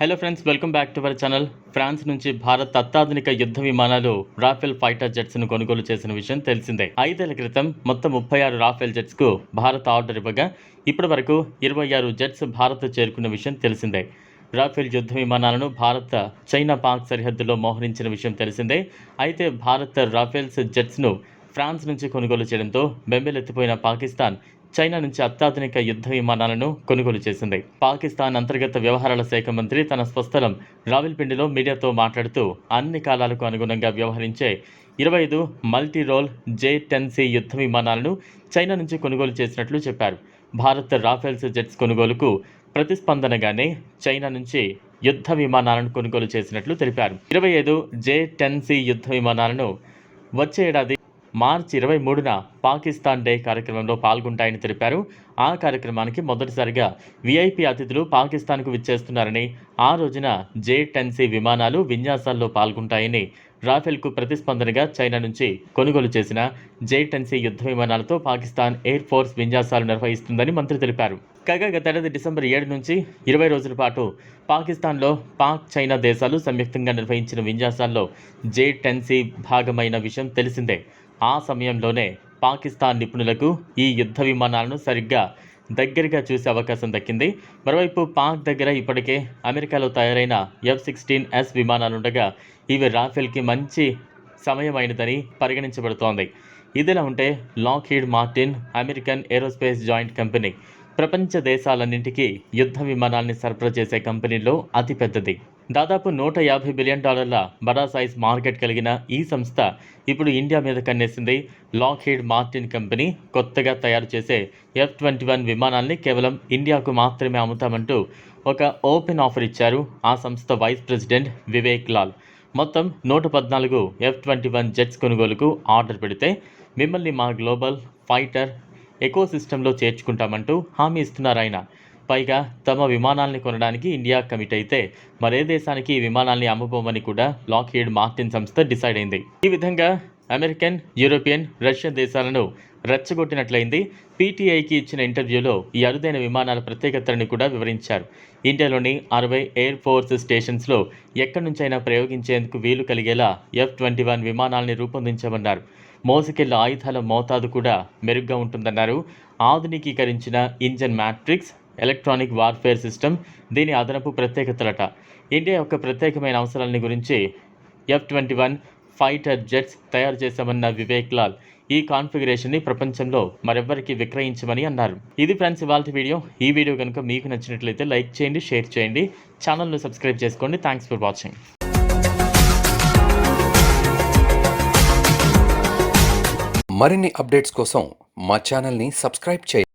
Hello friends welcome back to our channel France నుంచి భారత్ అత్యాధునిక యుద్ధ విమానాలు రాఫెల్ ఫైటర్ జెట్స్ను కొనుగోలు చేసిన విషయం తెలిసిందే. ఐదేళ్ళ క్రితం మొత్తం ముప్పై ఆరు రాఫెల్ జెట్స్కు భారత్ ఆర్డర్ ఇవ్వగా ఇప్పటి వరకు ఇరవై ఆరు జెట్స్ భారత్ చేరుకున్న విషయం తెలిసిందే. రాఫెల్ యుద్ధ విమానాలను భారత్ చైనా పాక్ సరిహద్దులో మోహరించిన విషయం తెలిసిందే. అయితే భారత్ రాఫెల్స్ జెట్స్ను ఫ్రాన్స్ నుంచి కొనుగోలు చేయడంతో బెంబెలెత్తిపోయిన పాకిస్తాన్ చైనా నుంచి అత్యాధునిక యుద్ధ విమానాలను కొనుగోలు చేసింది. పాకిస్తాన్ అంతర్గత వ్యవహారాల శాఖ మంత్రి తన స్వస్థలం రావిల్పిండిలో మీడియాతో మాట్లాడుతూ అన్ని కాలాలకు అనుగుణంగా వ్యవహరించే ఇరవై ఐదు మల్టీ రోల్ జే టెన్సీ యుద్ధ విమానాలను చైనా నుంచి కొనుగోలు చేసినట్లు చెప్పారు. భారత్ రాఫెల్స్ జెట్స్ కొనుగోలుకు ప్రతిస్పందనగానే చైనా నుంచి యుద్ధ విమానాలను కొనుగోలు చేసినట్లు తెలిపారు. ఇరవై ఐదు జే టెన్సీ యుద్ధ విమానాలను వచ్చే ఏడాది మార్చి ఇరవై మూడున పాకిస్తాన్ డే కార్యక్రమంలో పాల్గొంటాయని తెలిపారు. ఆ కార్యక్రమానికి మొదటిసారిగా విఐపి అతిథులు పాకిస్తాన్కు విచ్చేస్తున్నారని ఆ రోజున జే టెన్ సి విమానాలు విన్యాసాల్లో పాల్గొంటాయని రాఫెల్కు ప్రతిస్పందనగా చైనా నుంచి కొనుగోలు చేసిన జే టెన్ సి యుద్ధ విమానాలతో పాకిస్తాన్ ఎయిర్ ఫోర్స్ విన్యాసాలు నిర్వహిస్తుందని మంత్రి తెలిపారు. కాగా గతేడాది డిసెంబర్ ఏడు నుంచి ఇరవై రోజుల పాటు పాకిస్తాన్లో పాక్ చైనా దేశాలు సంయుక్తంగా నిర్వహించిన విన్యాసాల్లో జే టెన్ సి భాగమైన విషయం తెలిసిందే. ఆ సమయంలోనే పాకిస్తాన్ నిపుణులకు ఈ యుద్ధ విమానాలను సరిగ్గా దగ్గరగా చూసే అవకాశం దక్కింది. మరోవైపు పాక్ దగ్గర ఇప్పటికే అమెరికాలో తయారైన ఎఫ్ సిక్స్టీన్ ఎస్ విమానాలుండగా ఇవి రాఫెల్కి మంచి సమయమైనదని పరిగణించబడుతోంది. ఇదిలా ఉంటే Lockheed Martin American aerospace giant company ప్రపంచ దేశాలన్నింటికీ యుద్ధ విమానాల్ని సరఫరా చేసే కంపెనీల్లో అతిపెద్దది. దాదాపు నూట యాభై బిలియన్ డాలర్ల బడా సైజ్ మార్కెట్ కలిగిన ఈ సంస్థ ఇప్పుడు ఇండియా మీద కన్నేసింది లాక్హీడ్ మార్టిన్ కంపెనీ కొత్తగా తయారు చేసే ఎఫ్ ట్వంటీ వన్ విమానాల్ని కేవలం ఇండియాకు మాత్రమే అమ్ముతామంటూ ఒక ఓపెన్ ఆఫర్ ఇచ్చారు ఆ సంస్థ వైస్ ప్రెసిడెంట్ వివేక్ లాల్. మొత్తం నూట పద్నాలుగు ఎఫ్ ట్వంటీ వన్ జెట్స్ కొనుగోలుకు ఆర్డర్ పెడితే మిమ్మల్ని మా గ్లోబల్ ఫైటర్ ఎకో సిస్టంలో చేర్చుకుంటామంటూ హామీ ఇస్తున్నారు ఆయన. పైగా తమ విమానాల్ని కొనడానికి ఇండియా కమిట్ అయితే మరే దేశానికి ఈ విమానాల్ని అమ్మబోమని కూడా లాక్హీడ్ మార్టిన్ సంస్థ డిసైడ్ అయింది. ఈ విధంగా అమెరికన్ యూరోపియన్ రష్యన్ దేశాలను రెచ్చగొట్టినట్లయింది. పీటీఐకి ఇచ్చిన ఇంటర్వ్యూలో ఈ అరుదైన విమానాల ప్రత్యేకతలను కూడా వివరించారు. ఇండియాలోని అరవై ఎయిర్ ఫోర్స్ స్టేషన్స్లో ఎక్కడి నుంచైనా ప్రయోగించేందుకు వీలు కలిగేలా ఎఫ్ ట్వంటీ వన్ విమానాల్ని రూపొందించామన్నారు. మోసుకెళ్ళ ఆయుధాల మోతాదు కూడా మెరుగ్గా ఉంటుందన్నారు. ఆధునికీకరించిన engine matrix electronic warfare system దీని అదనపు ప్రత్యేకతలట. ఇండియా యొక్క ప్రత్యేకమైన అవసరాలని గురించి F twenty one fighter jets తయారు చేశామన్న వివేక్ లాల్. ఈ కాన్ఫిగరేషన్ని ప్రపంచంలో మరెవ్వరికి విక్రయించమని అన్నారు. ఇది ఫ్రెండ్స్ ఇవాళ వీడియో. ఈ వీడియో కనుక మీకు నచ్చినట్లయితే లైక్ చేయండి షేర్ చేయండి. ఛానల్ను సబ్స్క్రైబ్ చేసుకోండి. Thanks for watching. మరిన్ని అప్డేట్స్ కోసం మా ఛానల్ని సబ్స్క్రైబ్ చేయండి.